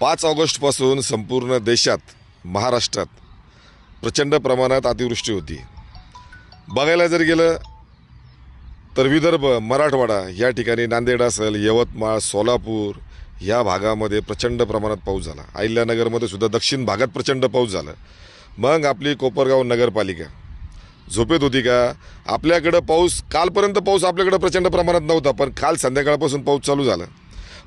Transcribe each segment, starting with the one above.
पाच ऑगस्टपासून संपूर्ण देशात महाराष्ट्रात प्रचंड प्रमाणात अतिवृष्टी होती. बघायला जर गेलं तर विदर्भ मराठवाडा या ठिकाणी नांदेड असेल यवतमाळ सोलापूर या भागामध्ये प्रचंड प्रमाणात पाऊस झाला. अहिल्यानगरमध्ये सुद्धा दक्षिण भागात प्रचंड पाऊस झाला. मग आपली कोपरगाव नगरपालिका. झोपेत होती का? आपल्याकडं पाऊस कालपर्यंत पाऊस आपल्याकडं प्रचंड प्रमाणात नव्हता पण काल संध्याकाळपासून पाऊस चालू झाला.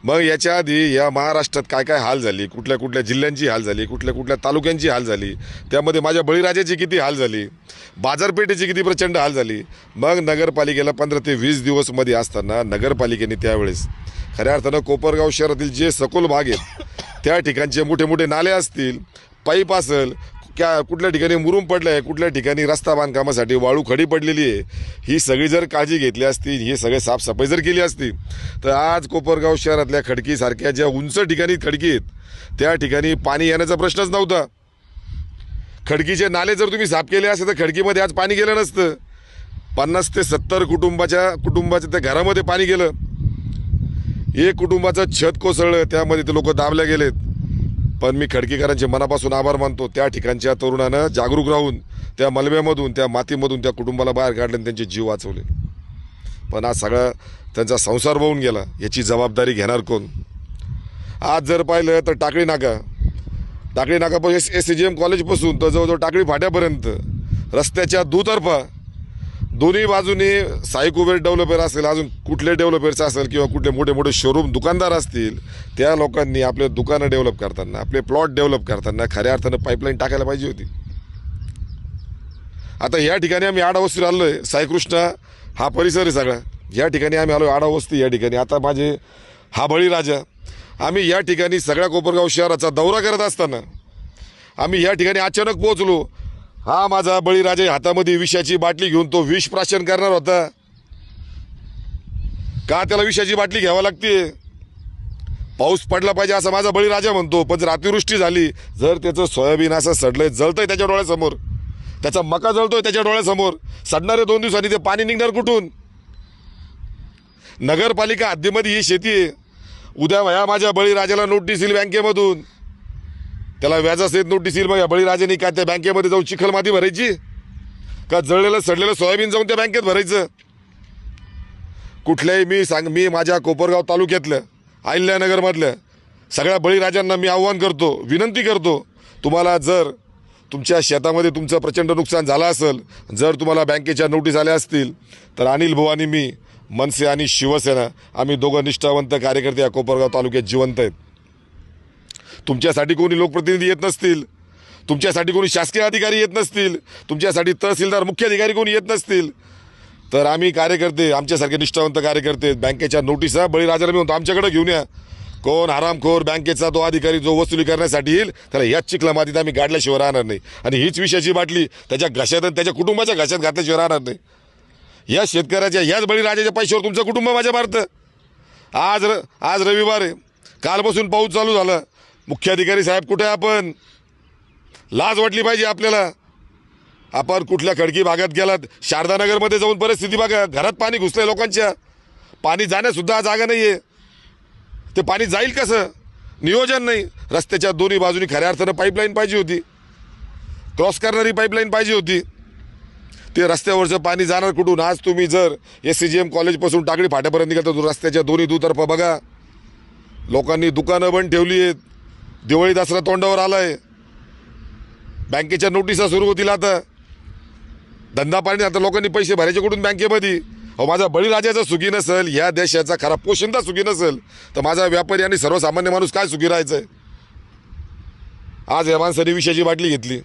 मग याच्या आधी या महाराष्ट्रात काय काय हाल झाली? कुठल्या कुठल्या जिल्ह्यांची हाल झाली? कुठल्या कुठल्या तालुक्यांची हाल झाली? त्यामध्ये माझ्या बळीराजाची किती हाल झाली? बाजारपेठेची किती प्रचंड हाल झाली? मग नगरपालिकेला पंधरा ते वीस दिवसमध्ये असताना नगरपालिकेने त्यावेळेस खऱ्या अर्थानं कोपरगाव शहरातील जे सखोल भाग आहेत त्या ठिकाणचे मोठे मोठे नाले असतील पाईप असेल क्या कुठल्या ठिकाणी मुरुम पडलं आहे कुठल्या ठिकाणी रस्ता बांधकामासाठी वाळू खडी पडलेली आहे ही सगळी जर काळजी घेतली असती हे सगळे साफसफाई जर केली असती तर आज कोपरगाव शहरातल्या खडकीसारख्या ज्या उंच ठिकाणी खडकी आहेत त्या ठिकाणी पाणी येण्याचा प्रश्नच नव्हता. खडकीचे नाले जर तुम्ही साफ केले असते तर खडकीमध्ये आज पाणी गेलं नसतं. पन्नास ते सत्तर कुटुंबाच्या कुटुंबाच्या त्या घरामध्ये पाणी गेलं. एक कुटुंबाचं छत कोसळलं त्यामध्ये ते लोक दाबल्या गेलेत. पण मी खडकीकरांचे मनापासून आभार मानतो. त्या ठिकाणच्या तरुणानं जागरूक राहून त्या मलब्यामधून त्या मातीमधून त्या कुटुंबाला बाहेर काढले आणि त्यांचे जीव वाचवले. पण आज सगळा त्यांचा संसार वाहून गेला. याची जबाबदारी घेणार कोण? आज जर पाहिलं तर टाकळी नाका. Takali नाकापासून S S C G M कॉलेजपासून तर जवळजवळ टाकळी फाट्यापर्यंत रस्त्याच्या दुतर्फा दोन्ही बाजूने साई कुबेर डेव्हलपर असेल अजून कुठले डेव्हलपर्स असेल किंवा कुठले मोठे मोठे शोरूम दुकानदार असतील त्या लोकांनी आपले दुकानं डेव्हलप करताना आपले प्लॉट डेव्हलप करताना खऱ्या अर्थानं पाईपलाईन टाकायला पाहिजे होती. आता या ठिकाणी आम्ही आडावस्तीवर आलो आहे साईकृष्ण हा परिसर आहे सगळा. या ठिकाणी आम्ही आलो आडावस्ती या ठिकाणी. आता माझे हा बळीराजा आम्ही या ठिकाणी सगळ्या कोपरगाव शहराचा दौरा करत असताना आम्ही या ठिकाणी अचानक पोहोचलो. हा माझा बळीराजे हातामध्ये विषाची बाटली घेऊन तो विष प्राशन करणार होता. का त्याला विषाची बाटली घ्यावी लागते? पाऊस पडला पाहिजे असं माझा बळीराजा म्हणतो पण जर अतिवृष्टी झाली जर त्याचं सोयाबीन असं सडलंय जळतंय त्याच्या डोळ्यासमोर. त्याचा मका जळतोय त्याच्या डोळ्यासमोर. सडणारे दोन दिवसांनी ते पाणी निघणार कुठून? नगरपालिका हद्दीमध्ये ही शेती आहे. उद्या वया माझ्या बळीराजाला नोटीस येईल बँकेमधून त्याला व्याजासहित नोटीस येईल मग या बळीराजाने काय त्या बँकेमध्ये जाऊन चिखल माती भरायची? का जळलेलं सडलेलं सोयाबीन जाऊन त्या बँकेत भरायचं? कुठल्याही मी सांग मी माझ्या कोपरगाव तालुक्यातलं अहिल्यानगरमधलं सगळ्या बळीराजांना मी आव्हान करतो विनंती करतो तुम्हाला जर तुमच्या शेतामध्ये तुमचं प्रचंड नुकसान झालं असेल जर तुम्हाला बँकेच्या नोटीस आल्या असतील तर अनिल भाऊ आणि मी मनसे आणि शिवसेना आम्ही दोघं निष्ठावंत कार्यकर्ते या कोपरगाव तालुक्यात जिवंत आहेत. तुमच्यासाठी कोणी लोकप्रतिनिधी येत नसतील. तुमच्यासाठी कोणी शासकीय अधिकारी येत नसतील. तुमच्यासाठी तहसीलदार मुख्य अधिकारी कोणी येत नसतील. तर आम्ही कार्यकर्ते आमच्यासारखे निष्ठावंत कार्यकर्ते बँकेच्या नोटिसा बळीराजाला मिळून म्हणतो आमच्याकडे घेऊन या. कोण हरामखोर बँकेचा तो अधिकारी जो वसुली करण्यासाठी येईल त्याला याच चिखला मातीत आम्ही गाडल्याशिवाय राहणार नाही. आणि हीच विषयाची बाटली त्याच्या घशात आणि त्याच्या कुटुंबाच्या घशात घातल्याशिवाय राहणार नाही. या शेतकऱ्याच्या याच बळीराजाच्या पैशावर तुमचं कुटुंब माझ्या मारतं. आज र आज रविवार आहे. कालपासून पाऊस चालू झाला. मुख्याधिकारी साहेब कुठे आपण? लाज वाटली पाहिजे आपल्याला. आपण कुठल्या खडकी भागात गेलात? शारदानगरमध्ये जाऊन परिस्थिती बघा. घरात पाणी घुसलंय लोकांच्या. पाणी जाण्यासुद्धा जागा नाही आहे ते पाणी जाईल कसं? नियोजन नाही. रस्त्याच्या दोन्ही बाजूनी खऱ्या अर्थानं पाईपलाईन पाहिजे होती. क्रॉस करणारी पाईपलाईन पाहिजे होती. ते रस्त्यावरचं पाणी जाणार कुठून? आज तुम्ही जर एस सी जी एम कॉलेजपासून टाकडी फाट्यापर्यंत निघाल तर रस्त्याच्या दोन्ही दुतर्फा बघा. लोकांनी दुकानं बंद ठेवली आहेत. दिवाळी दसरा तोंडावर आलाय. बँकेच्या नोटिसा सुरू होतील आता. धंदा पाणी आता लोकांनी पैसे भरायचे कुठून बँकेमध्ये? अहो माझा बळीराजाचा सुखी नसेल या देशाचा खरा पोशिंदा सुखी नसेल. तर माझा व्यापारी आणि सर्वसामान्य माणूस काय सुखी राहायचं आहे आज या माणसाने विषयाची बाटली घेतली.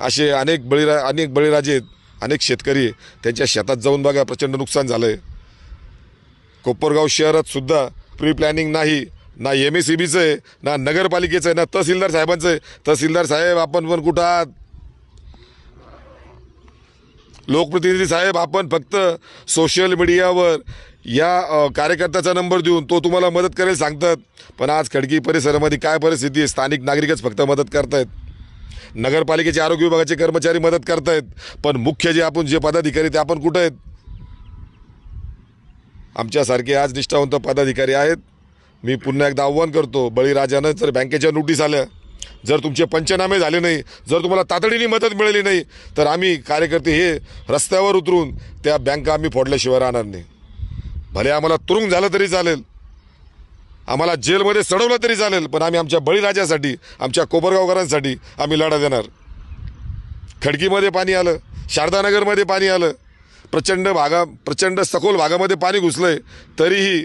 असे अनेक बळीरा अनेक बळीराजे आहेत अनेक शेतकरी त्यांच्या शेतात जाऊन बघा प्रचंड नुकसान झालं आहे कोपरगाव शहरात सुद्धा प्री प्लॅनिंग नाही. ना एम एस सी बीचं आहे ना नगरपालिकेचं आहे ना तहसीलदार साहेबांचं आहे. तहसीलदार साहेब आपण पण कुठं आहात? लोकप्रतिनिधी साहेब आपण फक्त सोशल मीडियावर या कार्यकर्त्याचा नंबर देऊन तो तुम्हाला मदत करेल सांगतात. पण आज खडकी परिसरामध्ये काय परिस्थिती आहे? स्थानिक नागरिकच फक्त मदत करतायत. नगरपालिकेचे आरोग्य विभागाचे कर्मचारी मदत करतायत. पण मुख्य जे आपण जे पदाधिकारी ते आपण कुठं आहेत? आमच्यासारखे आज निष्ठावंत पदाधिकारी आहेत. मी पुन्हा एकदा आव्हान करतो बळीराजानं जर बँकेच्या नोटीस आल्या जर तुमचे पंचनामे झाले नाही जर तुम्हाला तातडीने मदत मिळाली नाही तर आम्ही कार्यकर्ते हे रस्त्यावर उतरून त्या बँका आम्ही फोडल्याशिवाय राहणार नाही. भले आम्हाला तुरुंग झालं तरी चालेल आम्हाला जेलमध्ये सडवलं तरी चालेल पण आम्ही आमच्या बळीराजासाठी आमच्या कोपरगावकरांसाठी आम्ही लढा देणार. खडकीमध्ये पाणी आलं शारदानगरमध्ये पाणी आलं प्रचंड भागा प्रचंड सखोल भागामध्ये पाणी घुसलं आहे तरीही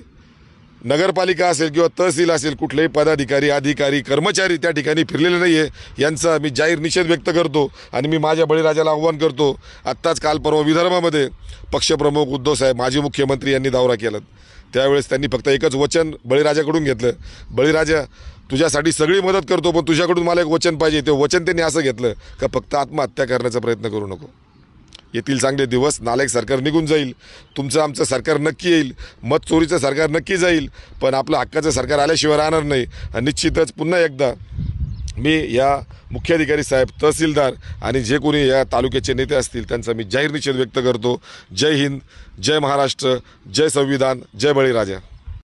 नगरपालिका असेल किंवा तहसील असेल कुठलेही पदाधिकारी अधिकारी कर्मचारी त्या ठिकाणी फिरलेले नाही आहे यांचा मी जाहीर निषेध व्यक्त करतो आणि मी माझ्या बळीराजाला आव्हान करतो. आत्ताच काल परवा विदर्भामध्ये पक्षप्रमुख उद्धव साहेब माजी मुख्यमंत्री यांनी दौरा केला. त्यावेळेस त्यांनी फक्त एकच वचन बळीराजाकडून घेतलं. बळीराजा तुझ्यासाठी सगळी मदत करतो पण तुझ्याकडून मला एक वचन पाहिजे. ते वचन त्यांनी असं घेतलं का फक्त आत्महत्या करण्याचा प्रयत्न करू नको. येथील चांगले दिवस नालायक सरकार निघून जाईल. तुमचं आमचं सरकार नक्की येईल. मत चोरीचं सरकार नक्की जाईल. पण आपलं हक्काचं सरकार आल्याशिवाय राहणार नाही. आणि निश्चितच पुन्हा एकदा मी या मुख्याधिकारी साहेब तहसीलदार आणि जे कोणी या तालुक्याचे नेते असतील त्यांचा मी जाहीर निषेध व्यक्त करतो. जय हिंद जय महाराष्ट्र जय संविधान जय बळीराजा.